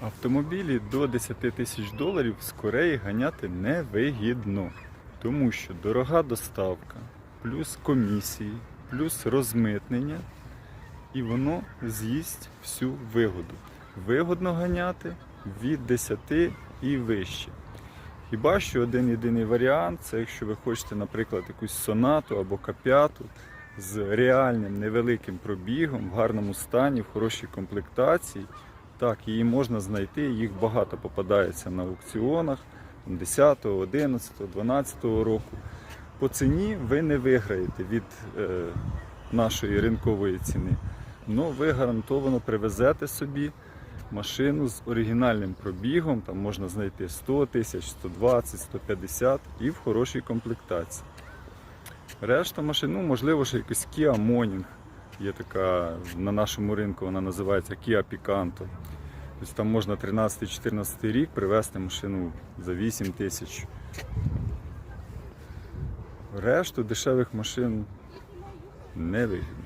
Автомобілі до 10 тисяч доларів з Кореї ганяти невигідно, тому що дорога доставка, плюс комісії, плюс розмитнення, і воно з'їсть всю вигоду. Вигодно ганяти від 10 і вище. Хіба що один єдиний варіант це якщо ви хочете, наприклад, якусь сонату або кап'яту з реальним невеликим пробігом, в гарному стані, в хорошій комплектації. Так, її можна знайти, їх багато попадається на аукціонах 10, 11, 12 року. По ціні ви не виграєте від е, нашої ринкової ціни. Ну, ви гарантовано привезете собі машину з оригінальним пробігом, там можна знайти 100 тисяч, 120, 150 і в хорошій комплектації. Решта машин, ну можливо, ще якийсь Kia Morning. Є така на нашому ринку, вона називається Kia Picanto. Тобто там можна 13-14 рік привезти машину за 8 тисяч. Решту дешевих машин не вигідно.